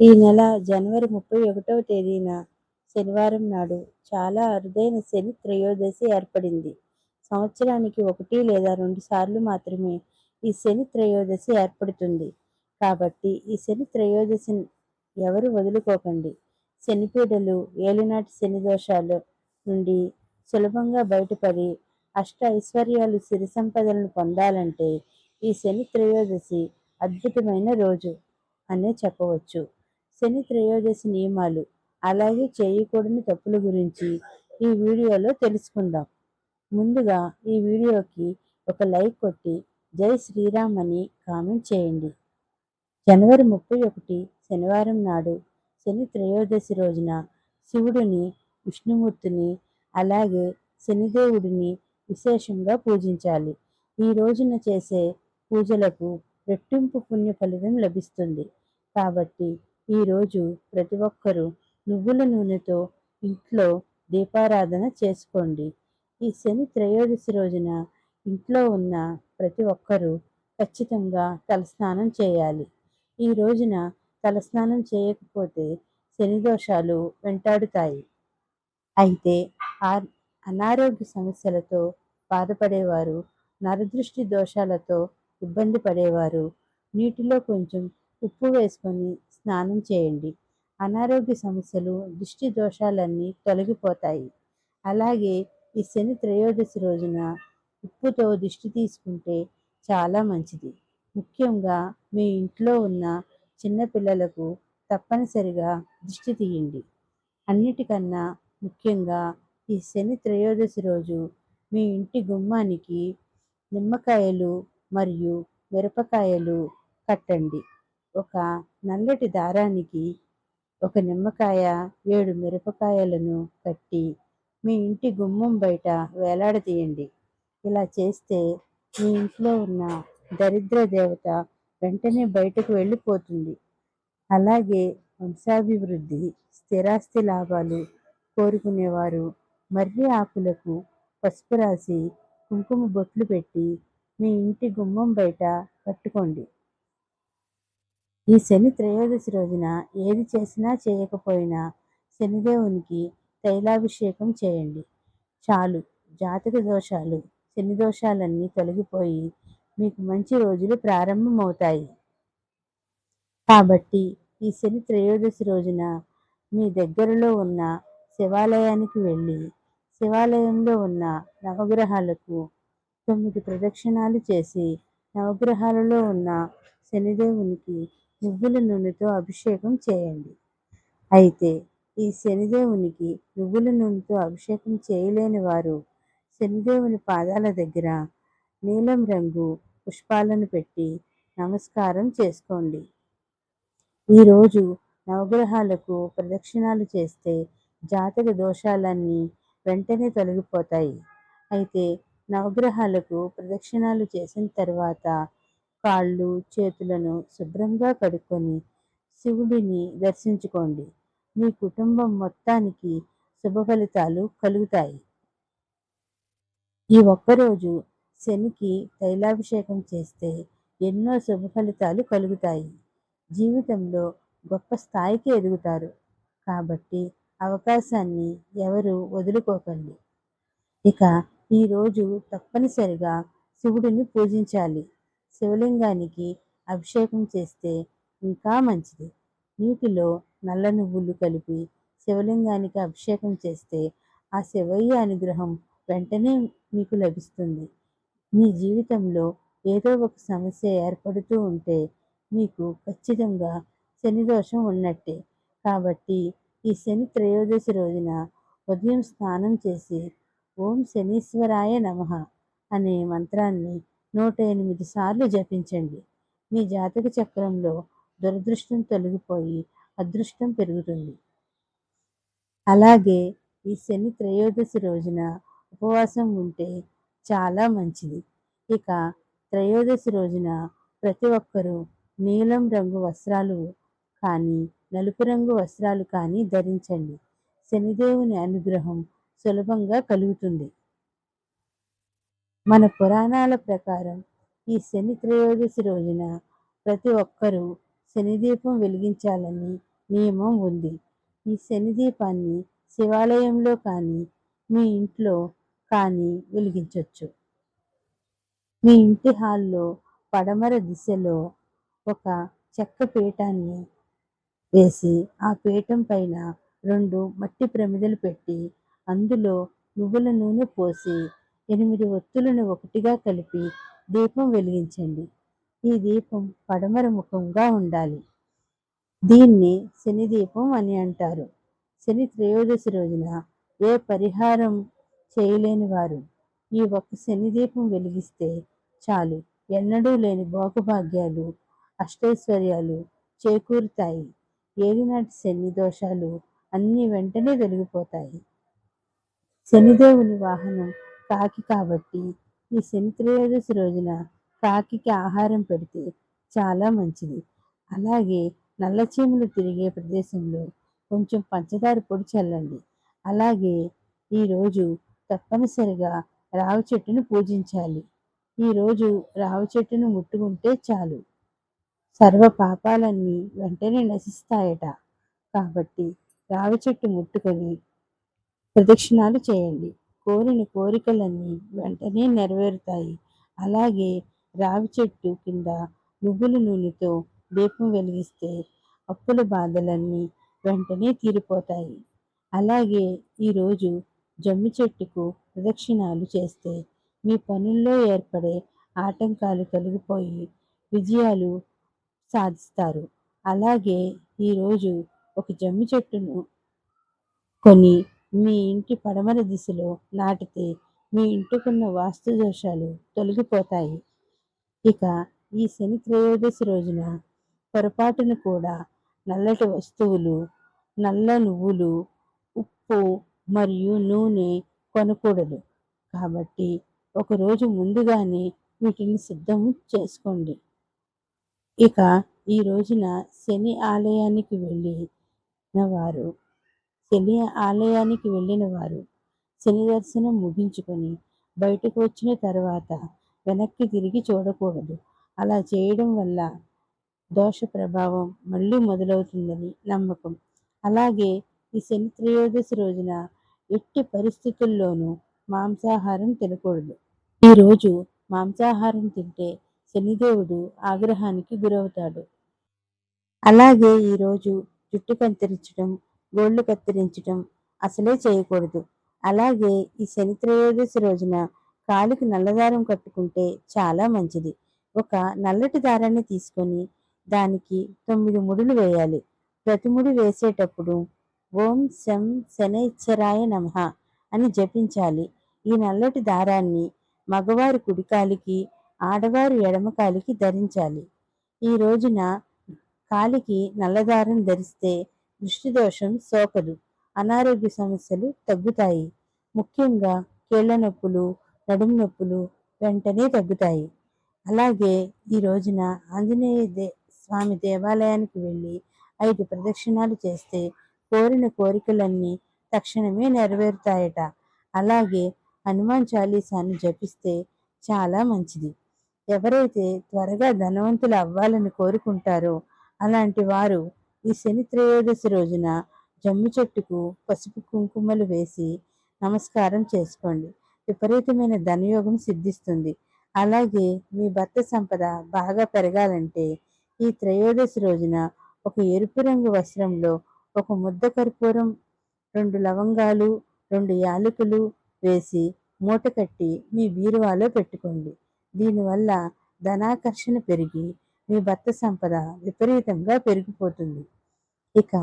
ఈ నెల జనవరి ముప్పై ఒకటవ తేదీన శనివారం నాడు చాలా అరుదైన శని త్రయోదశి ఏర్పడింది. సంవత్సరానికి ఒకటి లేదా రెండు సార్లు మాత్రమే ఈ శని త్రయోదశి ఏర్పడుతుంది. కాబట్టి ఈ శని త్రయోదశిని ఎవరు వదులుకోకండి. శనిపీడలు ఏలినాటి శని దోషాలు నుండి సులభంగా బయటపడి అష్ట ఐశ్వర్యాలు సిరి సంపదలను పొందాలంటే ఈ శని త్రయోదశి అద్భుతమైన రోజు అనే చెప్పవచ్చు. శని త్రయోదశి నియమాలు. అలాగే చేయకూడని తప్పుల గురించి ఈ వీడియోలో తెలుసుకుందాం. ముందుగా ఈ వీడియోకి ఒక లైక్ కొట్టి జై శ్రీరామ్ అని కామెంట్ చేయండి. జనవరి ముప్పై ఒకటి శనివారం నాడు శని త్రయోదశి రోజున శివుడిని విష్ణుమూర్తిని అలాగే శనిదేవుడిని విశేషంగా పూజించాలి. ఈ రోజున చేసే పూజలకు రెట్టింపు పుణ్య ఫలితం లభిస్తుంది. కాబట్టి ఈరోజు ప్రతి ఒక్కరూ నువ్వుల నూనెతో ఇంట్లో దీపారాధన చేసుకోండి. ఈ శని త్రయోదశి రోజున ఇంట్లో ఉన్న ప్రతి ఒక్కరూ ఖచ్చితంగా తలస్నానం చేయాలి. ఈ రోజున తలస్నానం చేయకపోతే శని దోషాలు వెంటాడుతాయి. అయితే ఆ అనారోగ్య సమస్యలతో బాధపడేవారు నరదృష్టి దోషాలతో ఇబ్బంది పడేవారు నీటిలో కొంచెం ఉప్పు వేసుకొని స్నానం చేయండి. అనారోగ్య సమస్యలు దృష్టి దోషాలన్నీ తొలగిపోతాయి. అలాగే ఈ శని త్రయోదశి రోజున ఉప్పుతో దిష్టి తీసుకుంటే చాలా మంచిది. ముఖ్యంగా మీ ఇంట్లో ఉన్న చిన్నపిల్లలకు తప్పనిసరిగా దిష్టి తీయండి. అన్నిటికన్నా ముఖ్యంగా ఈ శని త్రయోదశి రోజు మీ ఇంటి గుమ్మానికి నిమ్మకాయలు మరియు మిరపకాయలు కట్టండి. ఒక నల్లటి దారానికి ఒక నిమ్మకాయ ఏడు మిరపకాయలను కట్టి మీ ఇంటి గుమ్మం బయట వేలాడదీయండి ఇలా చేస్తే మీ ఇంట్లో ఉన్న దరిద్ర దేవత వెంటనే బయటకు వెళ్ళిపోతుంది. అలాగే వంశాభివృద్ధి స్థిరాస్తి లాభాలు కోరుకునేవారు మర్రి ఆకులకు పసుపు రాసి కుంకుమ బొట్లు పెట్టి మీ ఇంటి గుమ్మం బయట కట్టుకోండి. ఈ శని త్రయోదశి రోజున ఏది చేసినా చేయకపోయినా శనిదేవునికి తైలాభిషేకం చేయండి. చాలు. జాతక దోషాలు శని దోషాలన్నీ తొలగిపోయి మీకు మంచి రోజులు ప్రారంభమవుతాయి. కాబట్టి ఈ శని త్రయోదశి రోజున మీ దగ్గరలో ఉన్న శివాలయానికి వెళ్ళి శివాలయంలో ఉన్న నవగ్రహాలకు తొమ్మిది ప్రదక్షిణాలు చేసి నవగ్రహాలలో ఉన్న శనిదేవునికి నువ్వుల నూనెతో అభిషేకం చేయండి. అయితే ఈ శనిదేవునికి నువ్వుల నూనెతో అభిషేకం చేయలేని వారు శనిదేవుని పాదాల దగ్గర నీలం రంగు పుష్పాలను పెట్టి నమస్కారం చేసుకోండి. ఈరోజు నవగ్రహాలకు ప్రదక్షిణాలు చేస్తే జాతక దోషాలన్నీ వెంటనే తొలగిపోతాయి. అయితే నవగ్రహాలకు ప్రదక్షిణాలు చేసిన తర్వాత కాళ్ళు చేతులను శుభ్రంగా కడుక్కొని శివుడిని దర్శించుకోండి. మీ కుటుంబం మొత్తానికి శుభ ఫలితాలు కలుగుతాయి. ఈ ఒక్కరోజు శనికి తైలాభిషేకం చేస్తే ఎన్నో శుభ ఫలితాలు కలుగుతాయి. జీవితంలో గొప్ప స్థాయికి ఎదుగుతారు. కాబట్టి అవకాశాన్ని ఎవరు వదులుకోకండి. ఇక ఈరోజు తప్పనిసరిగా శివుడిని పూజించాలి. శివలింగానికి అభిషేకం చేస్తే ఇంకా మంచిది. నీటిలో నల్ల నువ్వులు కలిపి శివలింగానికి అభిషేకం చేస్తే ఆ శివయ్య అనుగ్రహం వెంటనే మీకు లభిస్తుంది. మీ జీవితంలో ఏదో ఒక సమస్య ఏర్పడుతూ ఉంటే మీకు ఖచ్చితంగా శని దోషం ఉన్నట్టే. కాబట్టి ఈ శని త్రయోదశి రోజున ఉదయం స్నానం చేసి ఓం శనీశ్వరాయ నమః అనే మంత్రాన్ని నూట ఎనిమిది సార్లు జపించండి. మీ జాతక చక్రంలో దురదృష్టం తొలగిపోయి అదృష్టం పెరుగుతుంది. అలాగే ఈ శని త్రయోదశి రోజున ఉపవాసం ఉంటే చాలా మంచిది. ఇక త్రయోదశి రోజున ప్రతి ఒక్కరూ నీలం రంగు వస్త్రాలు కానీ నలుపు రంగు వస్త్రాలు కానీ ధరించండి. శనిదేవుని అనుగ్రహం సులభంగా కలుగుతుంది. మన పురాణాల ప్రకారం ఈ శని త్రయోదశి రోజున ప్రతి ఒక్కరూ శనిదీపం వెలిగించాలని నియమం ఉంది. ఈ శని దీపాన్ని శివాలయంలో కానీ మీ ఇంట్లో కానీ వెలిగించవచ్చు మీ ఇంటి హాల్లో పడమర దిశలో ఒక చెక్క పీఠాన్ని వేసి ఆ పీఠం పైన రెండు మట్టి ప్రమిదలు పెట్టి అందులో నువ్వుల నూనె పోసి ఎనిమిది ఒత్తులను ఒకటిగా కలిపి దీపం వెలిగించండి. ఈ దీపం పడమర ముఖంగా ఉండాలి. దీన్ని శని దీపం అని అంటారు. శని త్రయోదశి రోజున ఏ పరిహారం చేయలేని వారు ఈ ఒక్క శని దీపం వెలిగిస్తే చాలు. ఎన్నడూ లేని భోగభాగ్యాలు అష్టైశ్వర్యాలు చేకూరుతాయి. ఏలినాటి శని దోషాలు అన్నీ వెంటనే తొలగిపోతాయి. శనిదేవుని వాహనం కాకి కాబట్టి ఈ శని త్రయోదశి రోజున కాకికి ఆహారం పెడితే చాలా మంచిది. అలాగే నల్లచీమలు తిరిగే ప్రదేశంలో కొంచెం పంచదార పొడి చల్లండి. అలాగే ఈరోజు తప్పనిసరిగా రావి చెట్టును పూజించాలి. ఈరోజు రావి చెట్టును ముట్టుకుంటే చాలు. సర్వ పాపాలన్నీ వెంటనే నశిస్తాయట. కాబట్టి రావి చెట్టు ముట్టుకొని ప్రదక్షిణాలు చేయండి. కోరిన కోరికలన్నీ వెంటనే నెరవేరుతాయి. అలాగే రావి చెట్టు కింద నువ్వుల నూనెతో దీపం వెలిగిస్తే అప్పుల బాధలన్నీ వెంటనే తీరిపోతాయి. అలాగే ఈరోజు జమ్మి చెట్టుకు ప్రదక్షిణాలు చేస్తే మీ పనుల్లో ఏర్పడే ఆటంకాలు తొలగిపోయి విజయాలు సాధిస్తారు. అలాగే ఈరోజు ఒక జమ్మి చెట్టును కొని మీ ఇంటి పడమర దిశలో నాటితే మీ ఇంటికున్న వాస్తు దోషాలు తొలగిపోతాయి. ఇక ఈ శని త్రయోదశి రోజున పొరపాటున కూడా నల్లటి వస్తువులు నల్ల నువ్వులు ఉప్పు మరియు నూనె కొనకూడదు. కాబట్టి ఒకరోజు ముందుగానే వీటిని సిద్ధం చేసుకోండి. ఇక ఈ రోజున శని ఆలయానికి వెళ్ళిన వారు శని ఆలయానికి వెళ్ళిన వారు శని దర్శనం ముగించుకొని బయటకు వచ్చిన తర్వాత వెనక్కి తిరిగి చూడకూడదు. అలా చేయడం వల్ల దోష ప్రభావం మళ్ళీ మొదలవుతుందని నమ్మకం. అలాగే ఈ శని త్రయోదశి రోజున ఎట్టి పరిస్థితుల్లోనూ మాంసాహారం తినకూడదు. ఈరోజు మాంసాహారం తింటే శనిదేవుడు ఆగ్రహానికి గురవుతాడు. అలాగే ఈరోజు జుట్టు కంతరించడం గోళ్ళు కత్తిరించడం అసలే చేయకూడదు. అలాగే ఈ శని త్రయోదశి రోజున కాలికి నల్లదారం కట్టుకుంటే చాలా మంచిది. ఒక నల్లటి దారాన్ని తీసుకొని దానికి తొమ్మిది ముడులు వేయాలి. ప్రతి ముడి వేసేటప్పుడు ఓం శం శనైశ్వరాయ నమః అని జపించాలి. ఈ నల్లటి దారాన్ని మగవారి కుడికాలికి ఆడవారు ఎడమకాలికి ధరించాలి. ఈ రోజున కాలికి నల్లదారం ధరిస్తే దృష్టి దోషం సోకదు అనారోగ్య సమస్యలు తగ్గుతాయి. ముఖ్యంగా కీళ్ళ నొప్పులు నడుము నొప్పులు వెంటనే తగ్గుతాయి. అలాగే ఈ రోజున ఆంజనేయ దే స్వామి దేవాలయానికి వెళ్ళి ఐదు ప్రదక్షిణాలు చేస్తే కోరిన కోరికలన్నీ తక్షణమే నెరవేరుతాయట. అలాగే హనుమాన్ చాలీసాను జపిస్తే చాలా మంచిది. ఎవరైతే త్వరగా ధనవంతులు అవ్వాలని కోరుకుంటారో అలాంటి వారు ఈ శని త్రయోదశి రోజున జమ్మి చెట్టుకు పసుపు కుంకుమలు వేసి నమస్కారం చేసుకోండి. విపరీతమైన ధనయోగం సిద్ధిస్తుంది. అలాగే మీ భర్త సంపద బాగా పెరగాలంటే ఈ త్రయోదశి రోజున ఒక ఎరుపు రంగు వస్త్రంలో ఒక ముద్ద కర్పూరం రెండు లవంగాలు రెండు యాలకులు వేసి మూట కట్టి మీ బీరువాలో పెట్టుకోండి. దీనివల్ల ధనాకర్షణ పెరిగి మీ భర్త సంపద విపరీతంగా పెరిగిపోతుంది. ఇక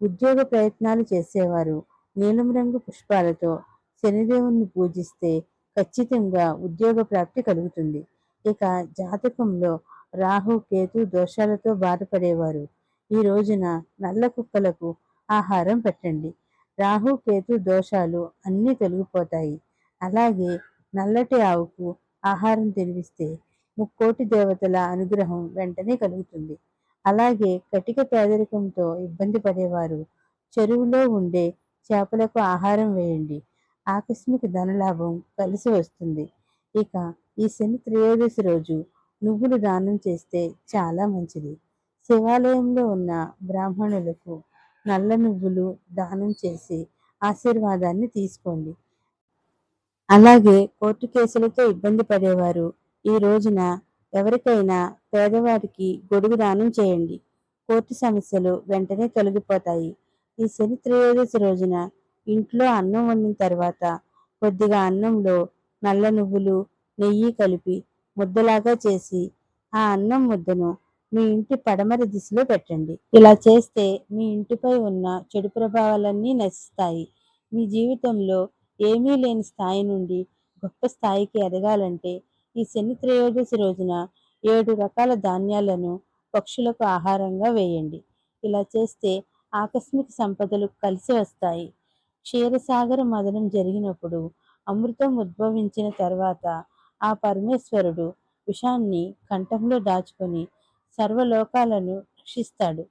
ఉద్యోగ ప్రయత్నాలు చేసేవారు నీలం రంగు పుష్పాలతో శనిదేవుణ్ణి పూజిస్తే ఖచ్చితంగా ఉద్యోగ ప్రాప్తి కలుగుతుంది. ఇక జాతకంలో రాహు కేతు దోషాలతో బాధపడేవారు. ఈ రోజున నల్ల కుక్కలకు ఆహారం పెట్టండి. రాహు కేతు దోషాలు అన్నీ తొలగిపోతాయి. అలాగే నల్లటి ఆవుకు ఆహారం తినిపిస్తే ముక్కోటి దేవతల అనుగ్రహం వెంటనే కలుగుతుంది. అలాగే కటిక పేదరికంతో ఇబ్బంది పడేవారు. చెరువులో ఉండే చేపలకు ఆహారం వేయండి. ఆకస్మిక ధనలాభం కలిసి వస్తుంది. ఇక ఈ శని త్రయోదశి రోజు నువ్వులు దానం చేస్తే చాలా మంచిది. శివాలయంలో ఉన్న బ్రాహ్మణులకు నల్ల నువ్వులు దానం చేసి ఆశీర్వాదాన్ని తీసుకోండి. అలాగే కోర్టు కేసులతో ఇబ్బంది పడేవారు ఈ రోజున ఎవరికైనా పేదవారికి గొడుగు దానం చేయండి. కోర్టు సమస్యలు వెంటనే తొలగిపోతాయి. ఈ శని త్రయోదశి రోజున ఇంట్లో అన్నం వండిన తర్వాత కొద్దిగా అన్నంలో నల్ల నువ్వులు నెయ్యి కలిపి ముద్దలాగా చేసి ఆ అన్నం ముద్దను మీ ఇంటి పడమర దిశలో పెట్టండి. ఇలా చేస్తే మీ ఇంటిపై ఉన్న చెడు ప్రభావాలన్నీ నశిస్తాయి. మీ జీవితంలో ఏమీ లేని స్థాయి నుండి గొప్ప స్థాయికి ఎదగాలంటే ఈ శని త్రయోదశి రోజున ఏడు రకాల ధాన్యాలను పక్షులకు ఆహారంగా వేయండి. ఇలా చేస్తే ఆకస్మిక సంపదలు కలిసి వస్తాయి. క్షీరసాగర మదనం జరిగినప్పుడు అమృతం ఉద్భవించిన తర్వాత ఆ పరమేశ్వరుడు విషాన్ని కంఠంలో దాచుకొని సర్వలోకాలను రక్షిస్తాడు.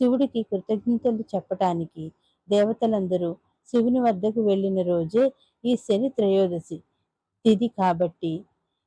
శివుడికి కృతజ్ఞతలు చెప్పటానికి దేవతలందరూ శివుని వద్దకు వెళ్ళిన రోజే ఈ శని త్రయోదశి తిది కాబట్టి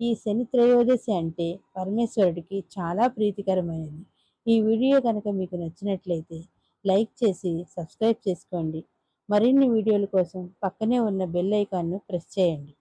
ఈ శని త్రయోదశి అంటే పరమేశ్వరుడికి చాలా ప్రీతికరమైనది. ఈ వీడియో కనుక మీకు నచ్చినట్లయితే లైక్ చేసి సబ్స్క్రైబ్ చేసుకోండి. మరిన్ని వీడియోల కోసం పక్కనే ఉన్న బెల్ ఐకాన్ను ప్రెస్ చేయండి.